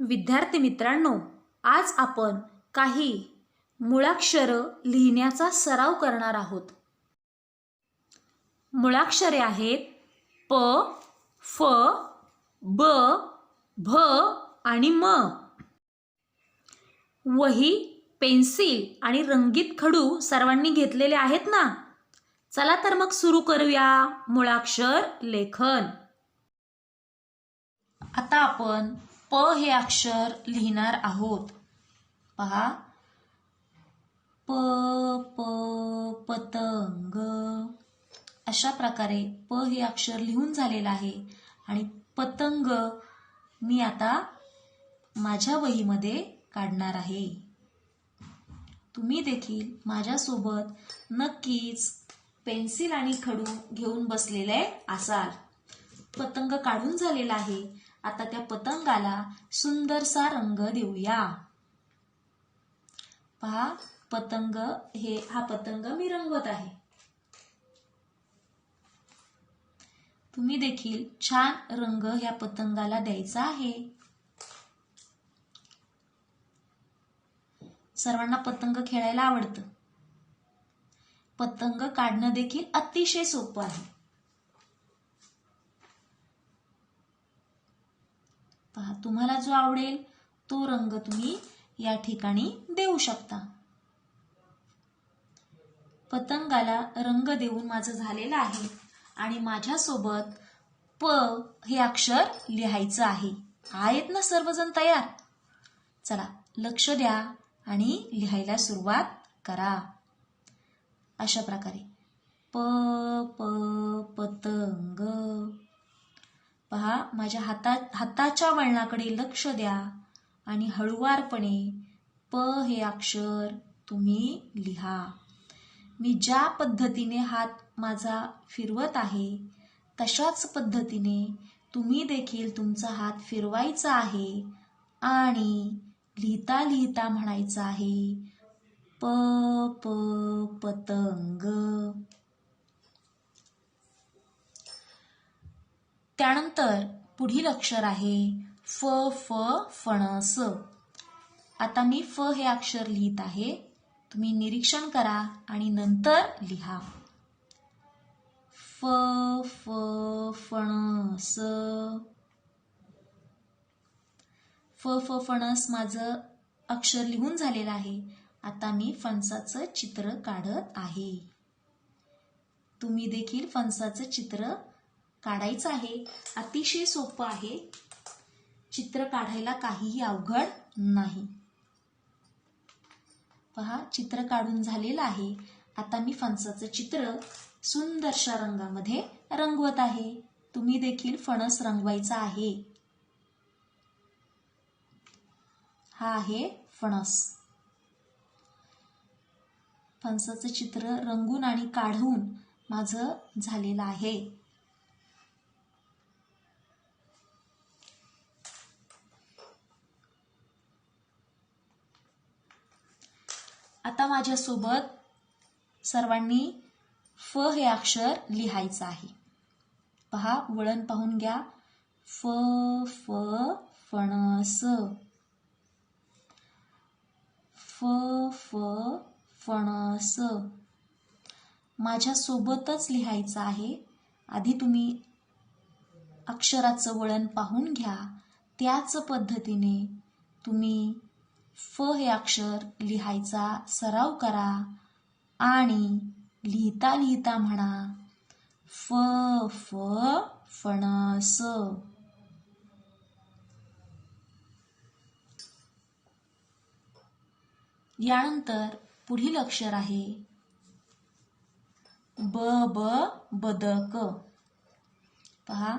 विद्यार्थी मित्रांनो आज आपण काही मुळाक्षरं लिहिण्याचा सराव करणार आहोत. मुळाक्षरे आहेत प फ ब भ आणि म. वही पेन्सिल आणि रंगीत खडू सर्वांनी घेतलेले आहेत ना? चला तर मग सुरू करूया मुळाक्षर लेखन. आता आपण प हे अक्षर लिहिणार आहोत. पहा. प प पतंग. अशा प्रकारे प हे अक्षर लिहून झालेलं आहे. आणि पतंग मी आता माझ्या वहीमध्ये काढणार आहे. तुम्ही देखील माझ्यासोबत नक्कीच पेन्सिल आणि खडू घेऊन बसलेले असाल. पतंग काढून झालेला आहे. आता त्या पतंगाला सुंदरसा रंग देऊया. पहा पतंग हे हा पतंग मी रंगवत आहे. तुम्ही देखील छान रंग ह्या पतंगाला द्यायचा आहे. सर्वांना पतंग खेळायला आवडतं. पतंग काढणं देखील अतिशय सोपं आहे. पहा तुम्हाला जो आवडेल तो रंग तुम्ही या ठिकाणी देऊ शकता. पतंगाला रंग देऊन माझं झालेलं आहे आणि माझ्यासोबत प हे अक्षर लिहायचं आहे. आहेत ना सर्वजण तयार? चला लक्ष द्या आणि लिहायला सुरुवात करा. अशा प्रकारे. प प पतंग. पहा माझ्या हाता हाताच्या वळणाकडे लक्ष द्या आणि हळुवारपणे प हे अक्षर तुम्ही लिहा. मी ज्या पद्धतीने हात माझा फिरवत आहे तशाच पद्धतीने तुम्ही देखील तुमचा हात फिरवायचा आहे आणि लिहिता लिहिता म्हणायचं आहे प प पतंग. त्यानंतर पुढील अक्षर आहे फ फ फणस आता मी फ हे अक्षर लिहित आहे. तुम्ही निरीक्षण करा आणि नंतर लिहा. फ फ फणस फ फ फणस माझं अक्षर लिहून झालेलं आहे. आता मी फणसाचं चित्र काढत आहे. तुम्ही देखील फणसाचं चित्र काढायचं आहे. अतिशय सोपं आहे. चित्र काढायला काहीही अवघड नाही. पहा चित्र काढून झालेलं आहे. आता मी फणसाचं चित्र सुंदरशा रंगामध्ये रंगवत आहे. तुम्ही देखील फणस रंगवायचा आहे. हा आहे फणस. फणसाचं चित्र रंगून आणि काढून माझं झालेलं आहे. आता माझ्यासोबत सर्वांनी फ हे अक्षर लिहायचं आहे. पहा वळण पाहून घ्या. फ फ फणस. फ फ फणस. माझ्यासोबतच लिहायचं आहे. आधी तुम्ही अक्षराचं वळण पाहून घ्या. त्याच पद्धतीने तुम्ही फ हे अक्षर लिहायचा सराव करा आणि लिहिता लिहिता म्हणा फ फ फणस. यानंतर पुढील अक्षर आहे ब ब बदक. पहा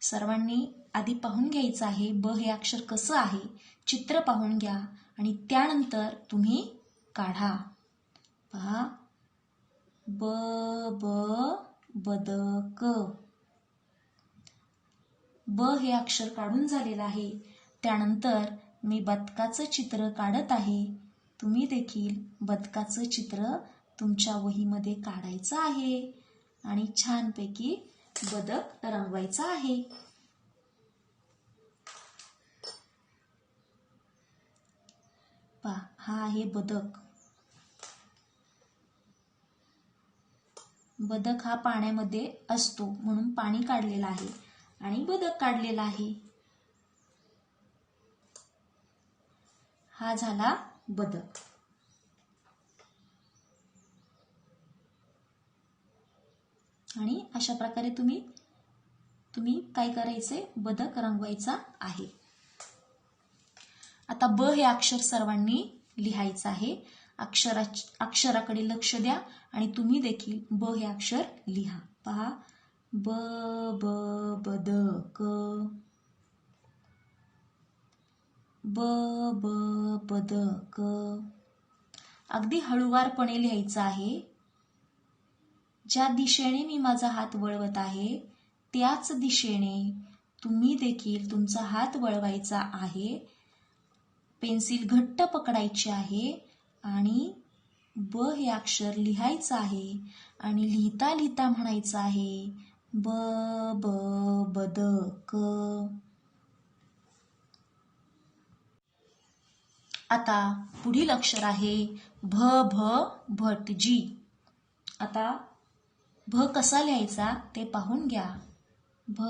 सर्वांनी आधी पाहून घ्यायचं आहे ब हे अक्षर कसं आहे? चित्र पाहून घ्या आणि त्यानंतर तुम्ही काढा. पहा. ब ब बदक. ब हे अक्षर काढून झालेलं आहे. त्यानंतर मी बदकाचं चित्र काढत आहे. तुम्ही देखील बदकाचं चित्र तुमच्या वहीमध्ये काढायचं आहे आणि छानपैकी बदक रंगवायचा आहे. पहा हा आहे बदक. बदक हा पाण्यामध्ये असतो म्हणून पाणी काढलेलं आहे आणि बदक काढलेला आहे. हा झाला बदक. आणि अशा प्रकारे तुम्ही तुम्ही काय करायचे? बदक रंगवायचा आहे. आता ब हे अक्षर सर्वांनी लिहायचं आहे. अक्षरा अक्षराकडे लक्ष द्या आणि तुम्ही देखील ब हे अक्षर लिहा. पहा. ब ब बदक ब ब बदक अगदी हळुवारपणे लिहायचं आहे. ज्या दिशेने मी माझा हात वळवत आहे त्याच दिशेने तुम्ही देखील तुमचा हात वळवायचा आहे. पेन्सिल घट्ट पकडायची आहे आणि ब हे अक्षर लिहायचं आहे आणि लिहिता लिहिता म्हणायचं आहे ब ब बदक आता पुढील अक्षर आहे भ भ भट जी. आता भ कसा लिहायचा ते पाहून घ्या. भ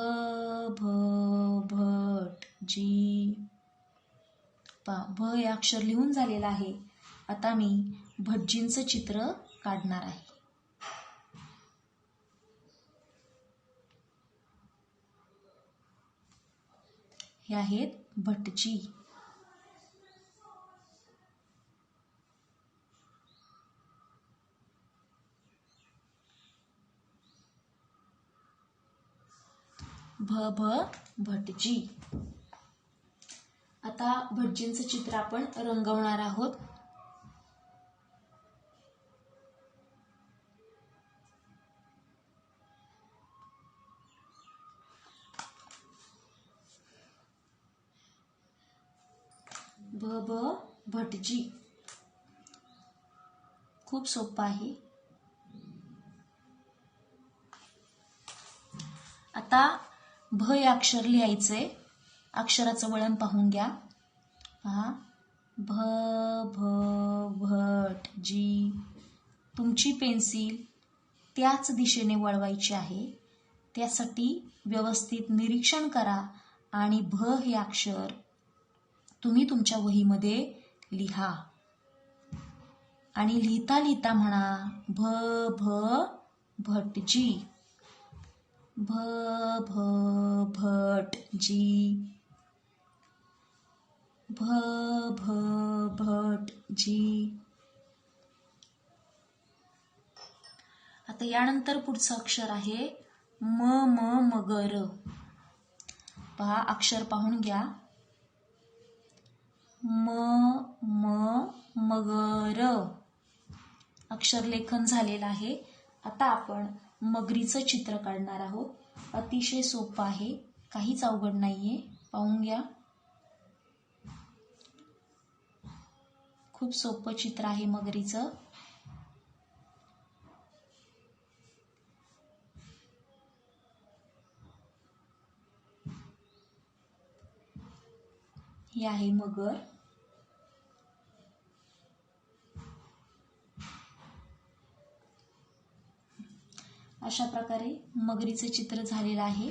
भ भट जी. पा भ हे अक्षर लिहून झालेलं आहे. आता मी भटजींचं चित्र काढणार आहे. हे आहेत भटजी. भ भ भटजी. आता भटजींचं चित्र आपण रंगवणार आहोत. भ ब भटजी. खूप सोपं आहे. आता भ हे अक्षर लिहायचंय. अक्षराचं वळण पाहून घ्या. भ भ भट जी तुमची पेन्सिल त्याच दिशेने वळवायची आहे. त्यासाठी व्यवस्थित निरीक्षण करा आणि भ हे अक्षर तुम्ही तुमच्या वहीमध्ये लिहा. आणि लिहिता लिहिता म्हणा भ भ भटजी भ भ भट जी भ भ भट जी. आता यानंतर पुढचं अक्षर आहे म म मगर. पहा अक्षर पाहून घ्या. म म मगर. अक्षर लेखन झालेलं आहे. आता आपण मगरीचं चित्र काढणार आहोत. अतिशय सोपं आहे. काहीच अवघड नाहीये. पाहून घ्या. खूप सोपं चित्र आहे मगरीचं. हे आहे मगर. अशा प्रकारे मगरीचं चित्र झालेलं आहे.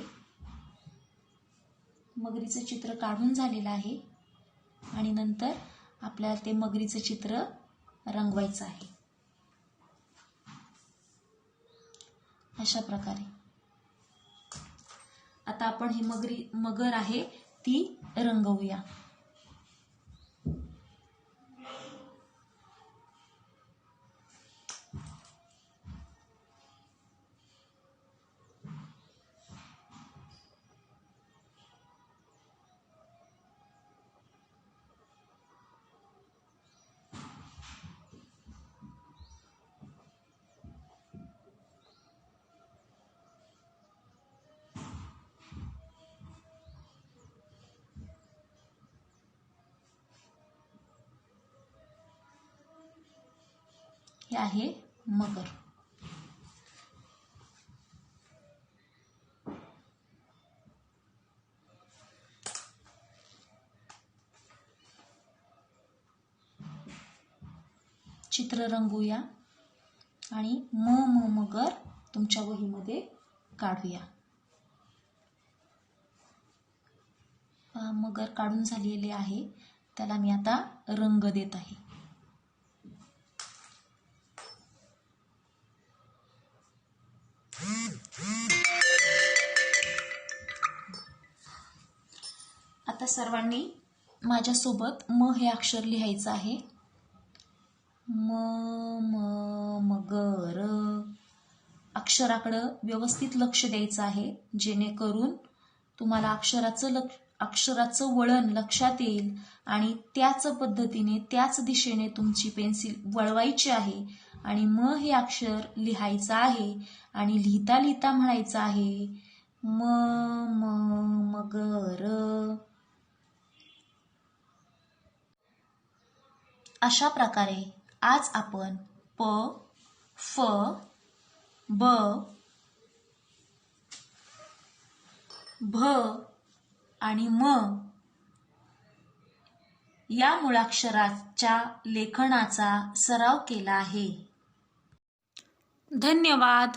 मगरीचं चित्र काढून झालेलं आहे. आणि नंतर आपल्याला ते मगरीचं चित्र रंगवायचं आहे. अशा प्रकारे. आता आपण ही मगरी मगर आहे ती रंगवूया. हे आहे मगर. चित्र रंगूया आणि म म मगर तुमच्या वहीमध्ये काढूया. मगर काढून झालेले आहे. त्याला मी आता रंग देत आहे. सर्वांनी माझ्यासोबत म हे अक्षर लिहायचं आहे. म म मगर अक्षराकडं व्यवस्थित लक्ष द्यायचं आहे जेणेकरून तुम्हाला अक्षराचं लक्ष अक्षराचं वळण लक्षात येईल आणि त्याच पद्धतीने त्याच दिशेने तुमची पेन्सिल वळवायची आहे आणि म हे अक्षर लिहायचं आहे आणि लिहिता लिहिता म्हणायचं आहे म म मगर अशा प्रकारे आज आपण प फ ब भ आणि म या मुळाक्षराच्या लेखनाचा सराव केला आहे. धन्यवाद.